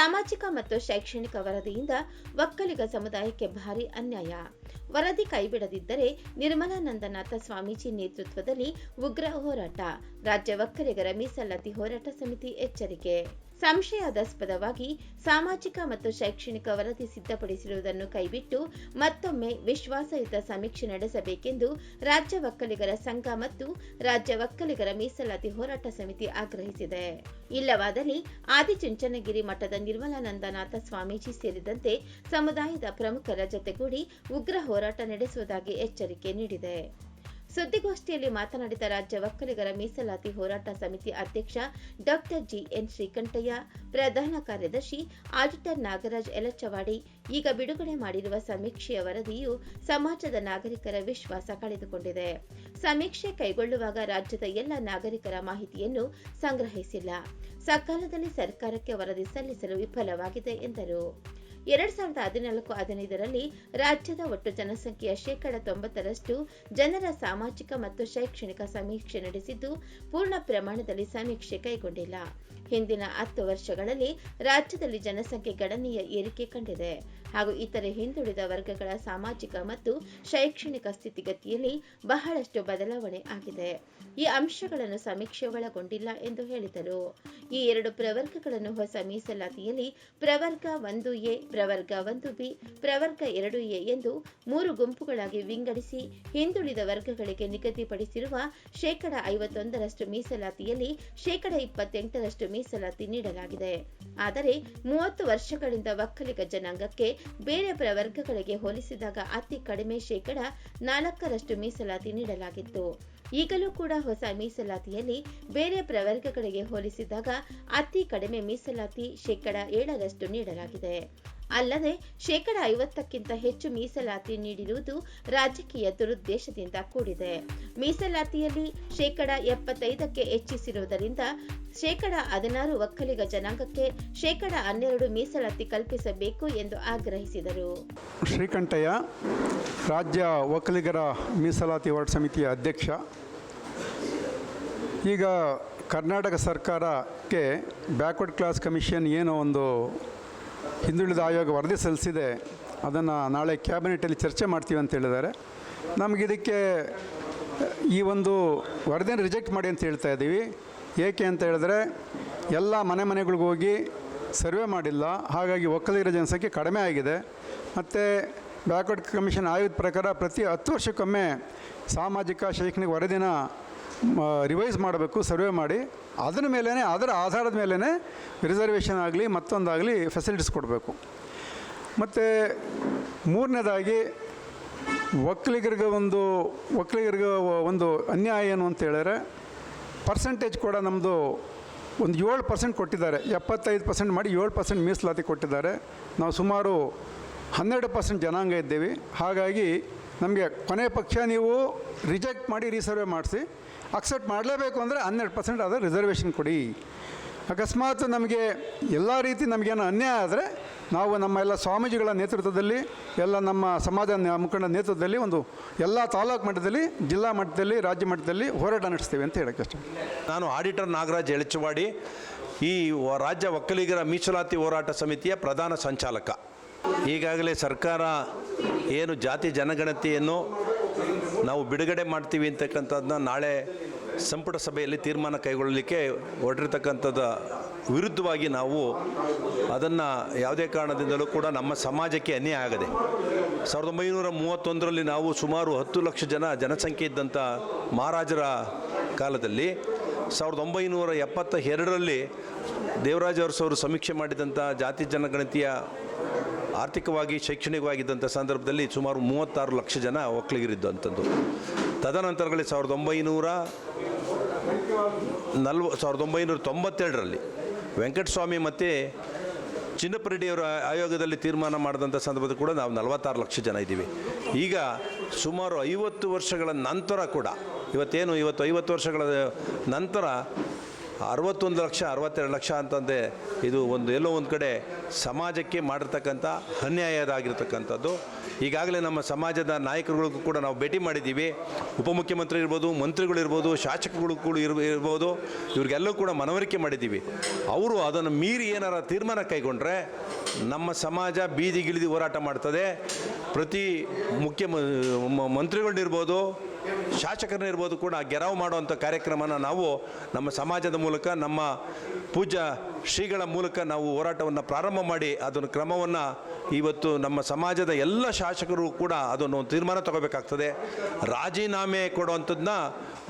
ಸಾಮಾಜಿಕ ಮತ್ತು ಶೈಕ್ಷಣಿಕ ವರದಿಯಿಂದ ಒಕ್ಕಲಿಗ ಸಮುದಾಯಕ್ಕೆ ಭಾರಿ ಅನ್ಯಾಯ. ವರದಿ ಕೈಬಿಡದಿದ್ದರೆ ನಿರ್ಮಲಾನಂದನಾಥ ಸ್ವಾಮೀಜಿ ನೇತೃತ್ವದಲ್ಲಿ ಉಗ್ರ ಹೋರಾಟ. ರಾಜ್ಯ ಒಕ್ಕಲಿಗರ ಮೀಸಲಾತಿ ಹೋರಾಟ ಸಮಿತಿ ಎಚ್ಚರಿಕೆ. ಸಂಶಯಾಸ್ಪದವಾಗಿ ಸಾಮಾಜಿಕ ಮತ್ತು ಶೈಕ್ಷಣಿಕ ವರದಿ ಸಿದ್ಧಪಡಿಸಿರುವುದನ್ನು ಕೈಬಿಟ್ಟು ಮತ್ತೊಮ್ಮೆ ವಿಶ್ವಾಸಯುತ ಸಮೀಕ್ಷೆ ನಡೆಸಬೇಕೆಂದು ರಾಜ್ಯ ಒಕ್ಕಲಿಗರ ಸಂಘ ಮತ್ತು ರಾಜ್ಯ ಒಕ್ಕಲಿಗರ ಮೀಸಲಾತಿ ಹೋರಾಟ ಸಮಿತಿ ಆಗ್ರಹಿಸಿದೆ. ಇಲ್ಲವಾದಲ್ಲಿ ಆದಿಚುಂಚನಗಿರಿ ಮಠದ ನಿರ್ಮಲಾನಂದನಾಥ ಸ್ವಾಮೀಜಿ ಸೇರಿದಂತೆ ಸಮುದಾಯದ ಪ್ರಮುಖರ ಜೊತೆಗೂಡಿ ಉಗ್ರ ನಡೆಸುವುದಾಗಿ ಎಚ್ಚರಿಕೆ ನೀಡಿದೆ. ಸುದ್ದಿಗೋಷ್ಠಿಯಲ್ಲಿ ಮಾತನಾಡಿದ ರಾಜ್ಯ ಒಕ್ಕಲಿಗರ ಮೀಸಲಾತಿ ಹೋರಾಟ ಸಮಿತಿ ಅಧ್ಯಕ್ಷ ಡಾಕ್ಟರ್ ಜಿಎನ್ ಶ್ರೀಕಂಠಯ್ಯ, ಪ್ರಧಾನ ಕಾರ್ಯದರ್ಶಿ ಆಡಿಟರ್ ನಾಗರಾಜ್ ಯಲಚವಾಡಿ ಈಗ ಬಿಡುಗಡೆ ಮಾಡಿರುವ ಸಮೀಕ್ಷೆಯ ವರದಿಯು ಸಮಾಜದ ನಾಗರಿಕರ ವಿಶ್ವಾಸ ಕಳೆದುಕೊಂಡಿದೆ. ಸಮೀಕ್ಷೆ ಕೈಗೊಳ್ಳುವಾಗ ರಾಜ್ಯದ ಎಲ್ಲ ನಾಗರಿಕರ ಮಾಹಿತಿಯನ್ನು ಸಂಗ್ರಹಿಸಿಲ್ಲ. ಸಕಾಲದಲ್ಲಿ ಸರ್ಕಾರಕ್ಕೆ ವರದಿ ಸಲ್ಲಿಸಲು ವಿಫಲವಾಗಿದೆ ಎಂದರು. ಎರಡ್ ಸಾವಿರದ ಹದಿನಾಲ್ಕು ಹದಿನೈದರಲ್ಲಿ ರಾಜ್ಯದ ಒಟ್ಟು ಜನಸಂಖ್ಯೆಯ ಶೇಕಡ ತೊಂಬತ್ತರಷ್ಟು ಜನರ ಸಾಮಾಜಿಕ ಮತ್ತು ಶೈಕ್ಷಣಿಕ ಸಮೀಕ್ಷೆ ನಡೆಸಿದ್ದು ಪೂರ್ಣ ಪ್ರಮಾಣದಲ್ಲಿ ಸಮೀಕ್ಷೆ ಕೈಗೊಂಡಿಲ್ಲ. ಹಿಂದಿನ ಹತ್ತು ವರ್ಷಗಳಲ್ಲಿ ರಾಜ್ಯದಲ್ಲಿ ಜನಸಂಖ್ಯೆ ಗಣನೀಯ ಏರಿಕೆ ಕಂಡಿದೆ. ಹಾಗೂ ಇತರೆ ಹಿಂದುಳಿದ ವರ್ಗಗಳ ಸಾಮಾಜಿಕ ಮತ್ತು ಶೈಕ್ಷಣಿಕ ಸ್ಥಿತಿಗತಿಯಲ್ಲಿ ಬಹಳಷ್ಟು ಬದಲಾವಣೆ ಆಗಿದೆ. ಈ ಅಂಶಗಳನ್ನು ಸಮೀಕ್ಷೆ ಒಳಗೊಂಡಿಲ್ಲ ಎಂದು ಹೇಳಿದರು. ಈ ಎರಡು ಪ್ರವರ್ಗಗಳನ್ನು ಹೊಸ ಮೀಸಲಾತಿಯಲ್ಲಿ ಪ್ರವರ್ಗ ಒಂದು ಎ ಪ್ರವರ್ಗ ಒಂದು ಬಿ, ಪ್ರವರ್ಗ ಎರಡು ಎ ಎಂದು ಮೂರು ಗುಂಪುಗಳಾಗಿ ವಿಂಗಡಿಸಿ ಹಿಂದುಳಿದ ವರ್ಗಗಳಿಗೆ ನಿಗದಿಪಡಿಸಿರುವ ಶೇಕಡ ಐವತ್ತೊಂದರಷ್ಟು ಮೀಸಲಾತಿಯಲ್ಲಿ ಶೇಕಡ ಇಪ್ಪತ್ತೆಂಟರಷ್ಟು ಮೀಸಲಾತಿ ನೀಡಲಾಗಿದೆ. ಆದರೆ ಮೂವತ್ತು ವರ್ಷಗಳಿಂದ ಒಕ್ಕಲಿಗ ಜನಾಂಗಕ್ಕೆ ಬೇರೆ ಪ್ರವರ್ಗಗಳಿಗೆ ಹೋಲಿಸಿದಾಗ ಅತಿ ಕಡಿಮೆ ಶೇಕಡ ನಾಲ್ಕರಷ್ಟು ಮೀಸಲಾತಿ ನೀಡಲಾಗಿತ್ತು. ಈಗಲೂ ಕೂಡ ಹೊಸ ಮೀಸಲಾತಿಯಲ್ಲಿ ಬೇರೆ ಪ್ರವರ್ಗಗಳಿಗೆ ಹೋಲಿಸಿದಾಗ ಅತಿ ಕಡಿಮೆ ಮೀಸಲಾತಿ ಶೇಕಡ ಏಳರಷ್ಟು ನೀಡಲಾಗಿದೆ. ಅಲ್ಲದೆ ಶೇಕಡ ಐವತ್ತಕ್ಕಿಂತ ಹೆಚ್ಚು ಮೀಸಲಾತಿ ನೀಡಿರುವುದು ರಾಜಕೀಯ ದುರುದ್ದೇಶದಿಂದ ಕೂಡಿದೆ. ಮೀಸಲಾತಿಯಲ್ಲಿ ಶೇಕಡ ಎಪ್ಪತ್ತೈದಕ್ಕೆ ಹೆಚ್ಚಿಸಿರುವುದರಿಂದ ಶೇಕಡ ಹದಿನಾರು ಒಕ್ಕಲಿಗ ಜನಾಂಗಕ್ಕೆ ಶೇಕಡ ಹನ್ನೆರಡು ಮೀಸಲಾತಿ ಕಲ್ಪಿಸಬೇಕು ಎಂದು ಆಗ್ರಹಿಸಿದರು. ಶ್ರೀಕಂಠಯ್ಯ, ರಾಜ್ಯ ಒಕ್ಕಲಿಗರ ಮೀಸಲಾತಿ ವಾರ್ಡ್ ಸಮಿತಿಯ ಅಧ್ಯಕ್ಷ. ಈಗ ಕರ್ನಾಟಕ ಸರ್ಕಾರಕ್ಕೆ ಬ್ಯಾಕ್ವರ್ಡ್ ಕ್ಲಾಸ್ ಕಮಿಷನ್ ಏನೋ ಒಂದು ಹಿಂದುಳಿದ ಆಯೋಗ ವರದಿ ಸಲ್ಲಿಸಿದೆ. ಅದನ್ನು ನಾಳೆ ಕ್ಯಾಬಿನೆಟಲ್ಲಿ ಚರ್ಚೆ ಮಾಡ್ತೀವಿ ಅಂತ ಹೇಳಿದ್ದಾರೆ. ನಮಗಿದಕ್ಕೆ ಈ ಒಂದು ವರದಿಯನ್ನು ರಿಜೆಕ್ಟ್ ಮಾಡಿ ಅಂತ ಹೇಳ್ತಾ ಇದ್ದೀವಿ. ಏಕೆ ಅಂತ ಹೇಳಿದ್ರೆ, ಎಲ್ಲ ಮನೆ ಮನೆಗಳಿಗೆ ಹೋಗಿ ಸರ್ವೆ ಮಾಡಿಲ್ಲ. ಹಾಗಾಗಿ ಒಕ್ಕಲಿಗರ ಜನಸಂಖ್ಯೆ ಕಡಿಮೆ ಆಗಿದೆ. ಮತ್ತು ಬ್ಯಾಕ್ವರ್ಡ್ ಕಮಿಷನ್ ಆಯೋಗದ ಪ್ರಕಾರ ಪ್ರತಿ ಹತ್ತು ವರ್ಷಕ್ಕೊಮ್ಮೆ ಸಾಮಾಜಿಕ, ಶೈಕ್ಷಣಿಕ ವರದಿನ ರಿವೈಸ್ ಮಾಡಬೇಕು ಸರ್ವೆ ಮಾಡಿ, ಅದರ ಮೇಲೇ ಅದರ ಆಧಾರದ ಮೇಲೇ ರಿಸರ್ವೇಷನ್ ಆಗಲಿ, ಮತ್ತೊಂದಾಗಲಿ ಫೆಸಿಲಿಟೀಸ್ ಕೊಡಬೇಕು. ಮತ್ತು ಮೂರನೇದಾಗಿ ಒಕ್ಕಲಿಗರಿಗೆ ಒಂದು ಒಕ್ಕಲಿಗರಿಗೆ ಒಂದು ಅನ್ಯಾಯ ಏನು ಅಂತ ಹೇಳಿದ್ರೆ ಪರ್ಸೆಂಟೇಜ್ ಕೂಡ ನಮ್ಮದು ಒಂದು ಏಳು ಪರ್ಸೆಂಟ್ ಕೊಟ್ಟಿದ್ದಾರೆ. ಎಪ್ಪತ್ತೈದು ಪರ್ಸೆಂಟ್ ಮಾಡಿ ಏಳು ಪರ್ಸೆಂಟ್ ಮೀಸಲಾತಿ ಕೊಟ್ಟಿದ್ದಾರೆ. ನಾವು ಸುಮಾರು ಹನ್ನೆರಡು ಪರ್ಸೆಂಟ್ ಜನಾಂಗ ಇದ್ದೀವಿ. ಹಾಗಾಗಿ ನಮಗೆ ಕೊನೆ ಪಕ್ಷ ನೀವು ರಿಜೆಕ್ಟ್ ಮಾಡಿ ರಿಸರ್ವೆ ಮಾಡಿಸಿ, ಅಕ್ಸೆಪ್ಟ್ ಮಾಡಲೇಬೇಕು ಅಂದರೆ ಹನ್ನೆರಡು ಪರ್ಸೆಂಟ್ ಆದರೆ ರಿಸರ್ವೇಷನ್ ಕೊಡಿ. ಅಕಸ್ಮಾತ್ ನಮಗೆ ಎಲ್ಲ ರೀತಿ ನಮಗೇನು ಅನ್ಯಾಯ ಆದರೆ ನಾವು ನಮ್ಮ ಎಲ್ಲ ಸ್ವಾಮೀಜಿಗಳ ನೇತೃತ್ವದಲ್ಲಿ, ಎಲ್ಲ ನಮ್ಮ ಸಮಾಜ ಮುಖಂಡ ನೇತೃತ್ವದಲ್ಲಿ ಒಂದು ಎಲ್ಲ ತಾಲೂಕು ಮಟ್ಟದಲ್ಲಿ, ಜಿಲ್ಲಾ ಮಟ್ಟದಲ್ಲಿ, ರಾಜ್ಯ ಮಟ್ಟದಲ್ಲಿ ಹೋರಾಟ ನಡೆಸ್ತೀವಿ ಅಂತ ಹೇಳೋಕ್ಕೆ ಅಷ್ಟೇ ನಾನು ಆಡಿಟರ್ ನಾಗರಾಜ್ ಎಳಚವಾಡಿ, ಈ ರಾಜ್ಯ ಒಕ್ಕಲಿಗರ ಮೀಸಲಾತಿ ಹೋರಾಟ ಸಮಿತಿಯ ಪ್ರಧಾನ ಸಂಚಾಲಕ. ಈಗಾಗಲೇ ಸರ್ಕಾರ ಏನು ಜಾತಿ ಜನಗಣತಿಯನ್ನು ನಾವು ಬಿಡುಗಡೆ ಮಾಡ್ತೀವಿ ಅಂತಕ್ಕಂಥದ್ದನ್ನ ನಾಳೆ ಸಂಪುಟ ಸಭೆಯಲ್ಲಿ ತೀರ್ಮಾನ ಕೈಗೊಳ್ಳಲಿಕ್ಕೆ ಹೊರಟಿರ್ತಕ್ಕಂಥದ್ದು ವಿರುದ್ಧವಾಗಿ ನಾವು ಅದನ್ನು ಯಾವುದೇ ಕಾರಣದಿಂದಲೂ ಕೂಡ ನಮ್ಮ ಸಮಾಜಕ್ಕೆ ಅನ್ಯಾಯ ಆಗದೆ. ಸಾವಿರದ ಒಂಬೈನೂರ ಮೂವತ್ತೊಂದರಲ್ಲಿ ನಾವು ಸುಮಾರು ಹತ್ತು ಲಕ್ಷ ಜನ ಜನಸಂಖ್ಯೆ ಇದ್ದಂಥ ಮಹಾರಾಜರ ಕಾಲದಲ್ಲಿ ಸಾವಿರದ ಒಂಬೈನೂರ ಎಪ್ಪತ್ತ ಎರಡರಲ್ಲಿ ದೇವರಾಜ ಅವರು ಸಮೀಕ್ಷೆ ಮಾಡಿದಂಥ ಜಾತಿ ಜನಗಣತಿಯ ಆರ್ಥಿಕವಾಗಿ, ಶೈಕ್ಷಣಿಕವಾಗಿದ್ದಂಥ ಸಂದರ್ಭದಲ್ಲಿ ಸುಮಾರು ಮೂವತ್ತಾರು ಲಕ್ಷ ಜನ ಒಕ್ಕಲಿಗರಿದ್ದಂಥದ್ದು. ತದನಂತರಗಳಲ್ಲಿ ಸಾವಿರದ ಒಂಬೈನೂರ ನಲ್ವ, ಸಾವಿರದ ಒಂಬೈನೂರ ತೊಂಬತ್ತೆರಡರಲ್ಲಿ ವೆಂಕಟಸ್ವಾಮಿ ಮತ್ತು ಚಿನ್ನಪ್ಪರೆಡ್ಡಿಯವರ ಆಯೋಗದಲ್ಲಿ ತೀರ್ಮಾನ ಮಾಡಿದಂಥ ಸಂದರ್ಭದಲ್ಲಿ ಕೂಡ ನಾವು ನಲವತ್ತಾರು ಲಕ್ಷ ಜನ ಇದ್ದೀವಿ. ಈಗ ಸುಮಾರು ಐವತ್ತು ವರ್ಷಗಳ ನಂತರ ಕೂಡ, ಇವತ್ತೇನು, ಇವತ್ತು ಐವತ್ತು ವರ್ಷಗಳ ನಂತರ ಅರವತ್ತೊಂದು ಲಕ್ಷ, ಅರವತ್ತೆರಡು ಲಕ್ಷ ಅಂತಂದರೆ ಇದು ಒಂದು ಎಲ್ಲೋ ಒಂದು ಕಡೆ ಸಮಾಜಕ್ಕೆ ಮಾಡಿರ್ತಕ್ಕಂಥ ಅನ್ಯಾಯದಾಗಿರ್ತಕ್ಕಂಥದ್ದು. ಈಗಾಗಲೇ ನಮ್ಮ ಸಮಾಜದ ನಾಯಕರುಗಳಿಗೂ ಕೂಡ ನಾವು ಭೇಟಿ ಮಾಡಿದ್ದೀವಿ. ಉಪಮುಖ್ಯಮಂತ್ರಿ ಇರ್ಬೋದು ಮಂತ್ರಿಗಳಿರ್ಬೋದು ಶಾಸಕಗಳು ಕೂಡ ಇರ್, ಇರ್ಬೋದು ಇವ್ರಿಗೆಲ್ಲೂ ಕೂಡ ಮನವರಿಕೆ ಮಾಡಿದ್ದೀವಿ. ಅವರು ಅದನ್ನು ಮೀರಿ ಏನಾರ ತೀರ್ಮಾನ ಕೈಗೊಂಡ್ರೆ ನಮ್ಮ ಸಮಾಜ ಬೀದಿಗಿಳಿದು ಹೋರಾಟ ಮಾಡ್ತದೆ. ಪ್ರತಿ ಮುಖ್ಯ ಮ- ಮಂತ್ರಿಗಳನ್ನಿರ್ಬೋದು ಶಾಸಕರನ್ನಿರ್ಬೋದು ಕೂಡ ಗೆರಾವ್ ಮಾಡುವಂಥ ಕಾರ್ಯಕ್ರಮನ ನಾವು ನಮ್ಮ ಸಮಾಜದ ಮೂಲಕ, ನಮ್ಮ ಪೂಜಾ ಶ್ರೀಗಳ ಮೂಲಕ ನಾವು ಹೋರಾಟವನ್ನು ಪ್ರಾರಂಭ ಮಾಡಿ ಅದನ್ನು ಕ್ರಮವನ್ನು ಇವತ್ತು ನಮ್ಮ ಸಮಾಜದ ಎಲ್ಲ ಶಾಸಕರು ಕೂಡ ಅದನ್ನು ತೀರ್ಮಾನ ತಗೋಬೇಕಾಗ್ತದೆ. ರಾಜೀನಾಮೆ ಕೊಡುವಂಥದ್ದನ್ನ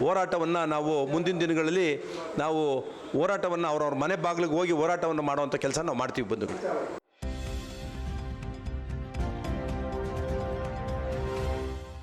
ಹೋರಾಟವನ್ನು ನಾವು ಮುಂದಿನ ದಿನಗಳಲ್ಲಿ ನಾವು ಹೋರಾಟವನ್ನು ಅವ್ರವ್ರ ಮನೆ ಬಾಗಿಲಿಗೆ ಹೋಗಿ ಹೋರಾಟವನ್ನು ಮಾಡುವಂಥ ಕೆಲಸ ನಾವು ಮಾಡ್ತೀವಿ ಬಂಧುಗಳು.